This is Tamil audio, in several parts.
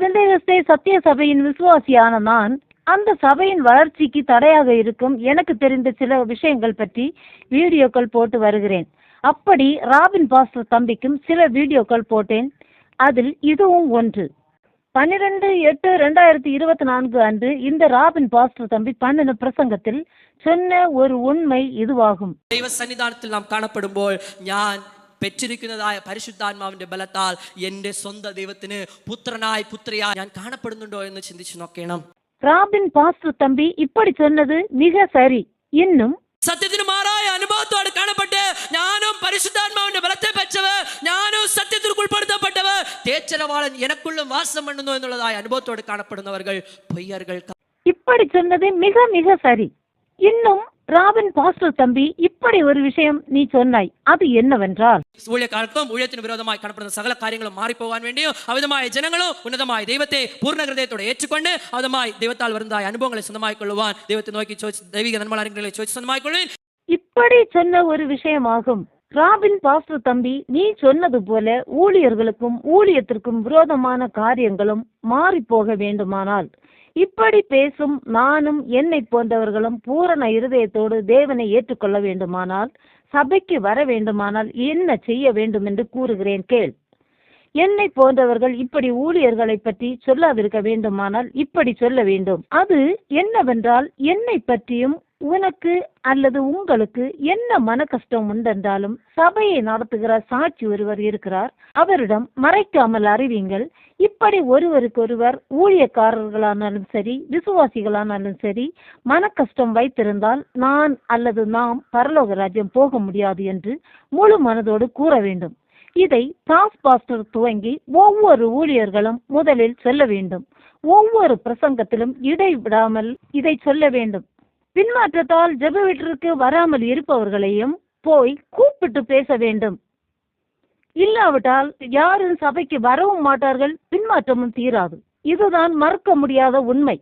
வெள்ளையரசை சத்திய சபையின் விசுவாசியான நான் அந்த சபையின் வளர்ச்சிக்கு தடையாக இருக்கும் எனக்கு தெரிந்த சில விஷயங்கள் பற்றி வீடியோக்கள் போட்டு வருகிறேன். அப்படி ராபின் பாஸ்டர் தம்பிக்கும் சில வீடியோக்கள் போட்டேன். அதில் இதுவும் ஒன்று. பன்னிரெண்டு எட்டு ரெண்டாயிரத்தி இருபத்தி நான்கு அன்று இந்த ராபின் பாஸ்டர் தம்பி பண்ணின பிரசங்கத்தில் சொன்ன ஒரு உண்மை இதுவாகும். தெய்வ சன்னிதானத்தில் நாம் காணப்படும் போல் ஞான் പെറ്റിരിക്കുന്നതായ പരിശുദ്ധാത്മാവിന്റെ ബലത്താൽ എന്റെ സ്വന്തം ദൈവത്തിന് പുത്രനായി പുത്രിയായി ഞാൻ കാണപ്പെടുന്നുണ്ടോ എന്ന് ചിന്തിച്ചു നോക്കണം. ராபின் பாஸ்டர் தம்பி இப்படி சொன்னது மிக சரி இன்னும் സത്യത്തിന് മാറായ അനുഭവത്തോട് കാണപ്പെട്ട് ഞാനും പരിശുദ്ധാത്മാവിന്റെ ബലത്തെ വെച്ചവ് ഞാനും സത്യത്തിൽ ഉൾപ്പെടുത്തപ്പെട്ടവ് തേച്ചരവാളൻ എനക്കുള്ളും വാസം പണ്ണുന്നു എന്നുള്ളതായ അനുഭവത്തോട് കാണപ്പെടുന്നവർ இப்படி சொன்னது மிக மிக சரி இன்னும் ராபின் பாஸ்டர் தம்பி இப்படி ஒரு விஷயம் நீ சொன்னாய் அது என்னவென்றால் ഊഴിയക്കാർക്കും ഊഴിയത്തിന് വിരോധമായി കാണപ്പെടുന്ന സകല കാര്യങ്ങളും മാറിപ്പോകാൻ വേണ്ടിയും അവിധമായ ജനങ്ങളും ഉന്നതമായ ദൈവത്തെ പൂർണ്ണ ഹൃദയത്തോടെ ഏറ്റുകൊണ്ട് അവിധമായി ദൈവത്താൽ വരുന്നതായ അനുഭവങ്ങളെ സ്വന്തമായി കൊള്ളുവാൻ ദൈവത്തെ നോക്കി ചോദിച്ച് ദൈവിക നന്മ ആരെങ്കിലും ചോദിച്ച് സ്വന്തമായി കൊള്ളുവിൻ இப்படி சொன்ன ஒரு விஷயமாகும் ராபின் பாஸ்டர் தம்பி நீ சொன்னது போல ஊழியர்களுக்கும் ஊழியத்திற்கும் விரோதமான காரியங்களும் மாறி போக வேண்டுமானால் இப்படி பேசும் நானும் என்னை போன்றவர்களும் பூரண இருதயத்தோடு தேவனை ஏற்றுக்கொள்ள வேண்டுமானால் சபைக்கு வர வேண்டுமானால் என்ன செய்ய வேண்டும் என்று கூறுகிறேன் கேள். என்னை போன்றவர்கள் இப்படி ஊழியர்களை பற்றி சொல்லாதிருக்க வேண்டுமானால் இப்படி சொல்ல வேண்டும். அது என்னவென்றால் என்னை பற்றியும் உனக்கு அல்லது உங்களுக்கு என்ன மன கஷ்டம் உண்டென்றாலும் சபையை நடத்துகிற சாட்சி ஒருவர் இருக்கிறார். அவரிடம் மறைக்காமல் அறிவீங்கள். இப்படி ஒருவருக்கொருவர் ஊழியக்காரர்களானாலும் சரி விசுவாசிகளானாலும் சரி மன கஷ்டம் வைத்திருந்தால் நான் அல்லது நாம் பரலோக ராஜ்யம் போக முடியாது என்று முழு மனதோடு கூற வேண்டும். இதை டாஸ் பாஸ்டர் துவங்கி ஒவ்வொரு ஊழியர்களும் முதலில் சொல்ல வேண்டும். ஒவ்வொரு பிரசங்கத்திலும் இடைவிடாமல் இதை சொல்ல வேண்டும். பின்மாற்றத்தால் ஜெப வீட்டிற்கு வராமல் இருப்பவர்களையும் போய் கூப்பிட்டு பேச வேண்டும் இல்லாவிட்டால் யாரும் சபைக்கு வரவும் மாட்டார்கள் பின்மாற்றமும் தீராது இதுதான் மறுக்க முடியாத உண்மை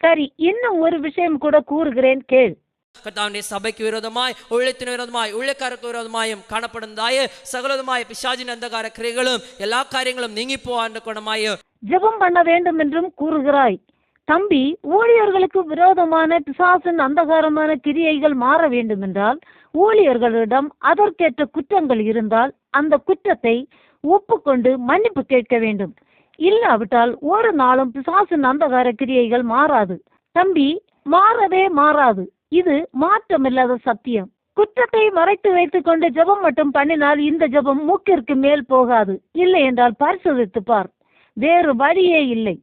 சரி இன்னும் ஒரு விஷயம் கூட கூறுகிறேன் கேள் കർത്താവിന്റെ സഭയ്ക്ക് വിരോധമായി ഉള്ളത്തിന് വിരോധമായി ഉള്ളക്കാർക്ക് വിരോധമായും കാണപ്പെടുന്നതായ സകലതുമായ പിശാചിന്റെ അന്ധകാര ക്രിയകളും എല്ലാ കാര്യങ്ങളും നീങ്ങിപ്പോവാൻ്റെ ഗുണമായി ஜெபம் பண்ண வேண்டும் என்றும் கூறுகிறாய் தம்பி ஊழியர்களுக்கு விரோதமான பிசாசின் அந்தகாரமான கிரியைகள் மாற வேண்டும் என்றால் ஊழியர்களிடம் அதற்கேற்ற குற்றங்கள் இருந்தால் அந்த குற்றத்தை ஒப்புக்கொண்டு மன்னிப்பு கேட்க வேண்டும். இல்லாவிட்டால் ஒரு நாளும் பிசாசின் அந்தகார கிரியைகள் மாறாது. தம்பி மாறவே மாறாது. இது மாற்றமில்லாத சத்தியம். குற்றத்தை மறைத்து வைத்துக் கொண்டு ஜெபம் மட்டும் பண்ணினால் இந்த ஜெபம் மூக்கிற்கு மேல் போகாது. இல்லை என்றால் பரிசோதித்து பார். வேறு வழியே இல்லை.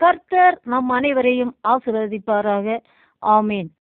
கர்த்தர் நம் அனைவரையும் ஆசீர்வதிப்பாராக. ஆமேன்.